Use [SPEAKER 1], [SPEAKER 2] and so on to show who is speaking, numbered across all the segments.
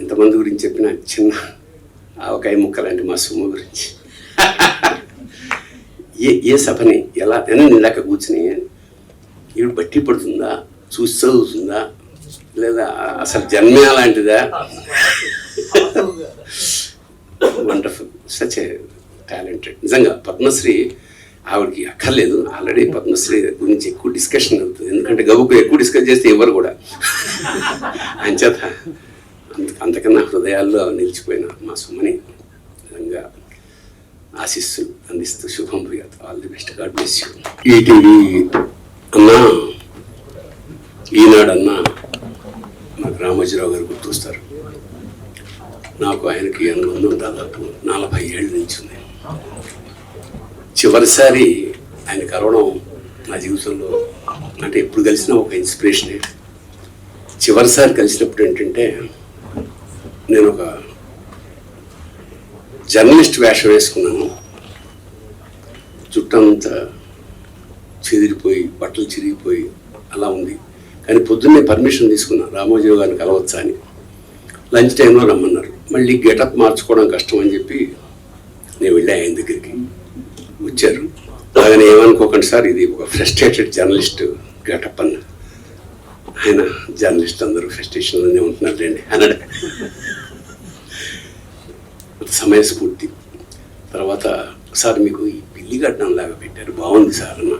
[SPEAKER 1] ఎంతమంది గురించి చెప్పిన చిన్న ఆవకాయ ముక్క లాంటి మా సుమ్మ గురించి. ఏ ఏ సభని ఎలా అని ఇందాక కూర్చుని ఈవిడ బట్టి పడుతుందా చూసి చదువుతుందా లేదా అసలు జన్మే అలాంటిదా? వండర్ఫుల్ సచ్ ఏ టాలెంటెడ్ నిజంగా పద్మశ్రీ ఆవిడకి అక్కర్లేదు. ఆల్రెడీ పద్మశ్రీ గురించి ఎక్కువ డిస్కషన్ అవుతుంది ఎందుకంటే గబుకు ఎక్కువ డిస్కస్ చేస్తే ఎవరు కూడా. అంచేత అంతకన్నా హృదయాల్లో నిలిచిపోయిన మా సుమని నిజంగా ఆశిస్సులు అందిస్తూ శుభం భూయాత్ all the best god bless you ETV అన్నా ఈనాడన్నా నాకు రామోజీరావు గారు గుర్తొస్తారు. నాకు ఆయనకి అనుబంధం దాదాపు నలభై ఏళ్ళ నుంచి ఉంది. చివరిసారి ఆయన కలవడం నా జీవితంలో అంటే ఎప్పుడు కలిసినా ఒక ఇన్స్పిరేషనే చివరిసారి కలిసినప్పుడు ఏంటంటే నేను ఒక జర్నలిస్ట్ వేషం వేసుకున్నాను. చుట్టంతా చెదిరిపోయి బట్టలు చిరిగిపోయి అలా ఉంది. కానీ పొద్దున్నే పర్మిషన్ తీసుకున్నాను రామోజీరావు గారిని కలవచ్చా అని. లంచ్ టైంలో రమ్మన్నారు. మళ్ళీ గెటప్ మార్చుకోవడం కష్టం అని చెప్పి నేను వెళ్ళా ఆయన దగ్గరికి. వచ్చారు. అలాగని ఏమనుకోకండి సార్ ఇది ఒక ఫ్రస్ట్రేటెడ్ జర్నలిస్ట్ గెటప్ అన్నారు. ఆయన జర్నలిస్ట్ అందరూ ఫ్రస్ట్రేషన్లోనే ఉంటున్నారులేండి అన్నాడు సమయస్ఫూర్తి తర్వాత సార్ మీకు ఈ పిల్లి గడ్డం లాగా పెట్టారు. బాగుంది సార్ అన్న.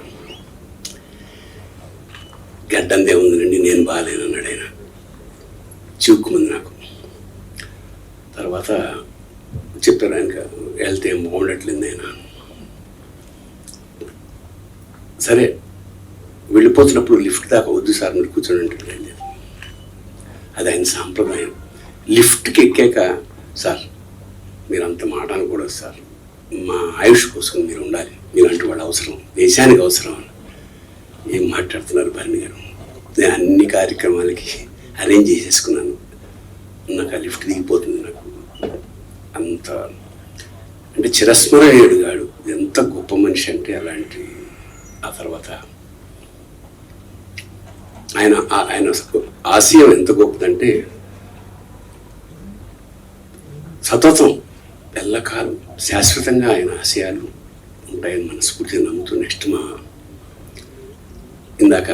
[SPEAKER 1] గడ్డందే ఉందండి నేను బాగాలేను అన్నాడు ఆయన చిక్కుమంది నాకు. తర్వాత చెప్పారు ఆయనకి వెళ్తే ఏం బాగుండట్లేదు ఆయన సరే వెళ్ళిపోతున్నప్పుడు లిఫ్ట్ దాకా వద్దు సార్ మీరు కూర్చొని అంటే అది ఆయన సాంప్రదాయం. లిఫ్ట్కి ఎక్కాక సార్ మీరు అంత మాట అనకూడదు సార్. మా ఆయుష్ కోసం మీరు ఉండాలి. మీరంటే వాళ్ళు అవసరం దేశానికి అవసరం ఏం మాట్లాడుతున్నారు భరణి గారు? నేను అన్ని కార్యక్రమాలకి అరేంజ్ చేసేసుకున్నాను. నాకు ఆ లిఫ్ట్ దిగిపోతుంది నాకు. అంత అంటే చిరస్మరణీయుడు గాడు. ఎంత గొప్ప మనిషి అంటే అలాంటి ఆ తర్వాత ఆయన ఆయన ఆశయం ఎంత గొప్పదంటే సతతం ఎల్లకాలం శాశ్వతంగా ఆయన ఆశయాలు ఉంటాయని మనస్ఫూర్తిగా నమ్ముతూ నెక్స్ట్ మా ఇందాక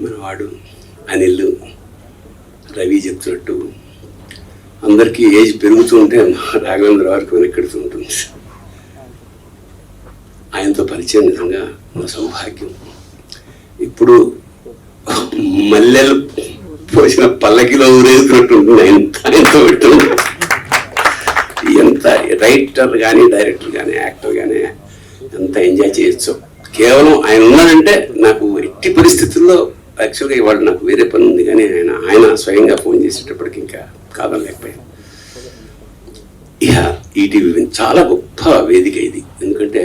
[SPEAKER 1] మన వాడు అనిల్ రవి చెప్తున్నట్టు అందరికీ ఏజ్ పెరుగుతూ ఉంటే రాఘవేంద్ర వారికి వెనక్కెడుతూ ఉంటుంది. ఆయనతో పరిచయం నిజంగా మన సౌభాగ్యం. ఇప్పుడు మల్లెలు పోసిన పల్లకిలో ఊరేసుకున్నట్టు ఉంటుంది ఆయన ఆయనతో ఎంత రైటర్ కానీ డైరెక్టర్ కానీ యాక్టర్ కానీ ఎంత ఎంజాయ్ చేయొచ్చు. కేవలం ఆయన ఉన్నాడంటే నాకు ఎట్టి పరిస్థితుల్లో యాక్చువల్గా ఇవాళ నాకు వేరే పని ఉంది కానీ ఆయన ఆయన స్వయంగా ఫోన్ చేసేటప్పటికి ఇంకా కాదనలేకపోయాను. ఇక ఈటీవీ చాలా గొప్ప వేదిక ఇది. ఎందుకంటే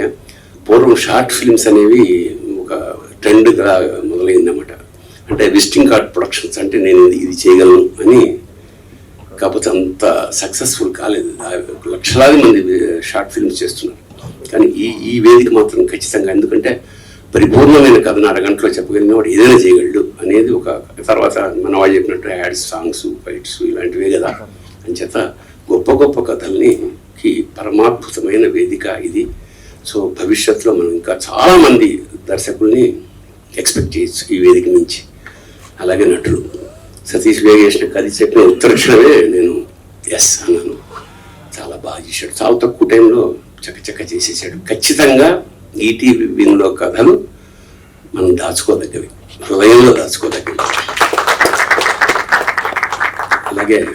[SPEAKER 1] పూర్వం షార్ట్ ఫిల్మ్స్ అనేవి ఒక ట్రెండ్గా మొదలైందన్నమాట. అంటే విజిటింగ్ కార్డ్ ప్రొడక్షన్స్ అంటే నేను ఇది- ఇది చేయగలను అని కాకపోతే అంత సక్సెస్ఫుల్ కాలేదు. లక్షలాది మంది షార్ట్ ఫిల్మ్స్ చేస్తున్నారు. కానీ ఈ ఈ వేదిక మాత్రం ఖచ్చితంగా ఎందుకంటే పరిపూర్ణమైన కథను అరగంటలో చెప్పగలిగిన వాడు ఏదైనా చేయగలడు అనేది ఒక తర్వాత మన వాళ్ళు చెప్పినట్టు యాడ్స్ సాంగ్స్ ఫైట్స్ ఇలాంటివే కదా. అంచేత గొప్ప గొప్ప కథల్ని పరమాద్భుతమైన వేదిక ఇది. సో భవిష్యత్తులో మనం ఇంకా చాలామంది దర్శకుల్ని ఎక్స్పెక్ట్ చేయొచ్చు ఈ వేదిక నుంచి. అలాగే నటుడు. సతీష్ వేగేసిన కథ చెప్పిన ఉత్తరక్షణమే నేను ఎస్ అన్నాను. చాలా బాగా చేశాడు. చాలా తక్కువ టైంలో చకచక చేసేసాడు. ఖచ్చితంగా ఈటీవీ విన్లో కథలు మనం దాచుకోదగ్గవి. హృదయంలో దాచుకోదగ్గవి. అలాగే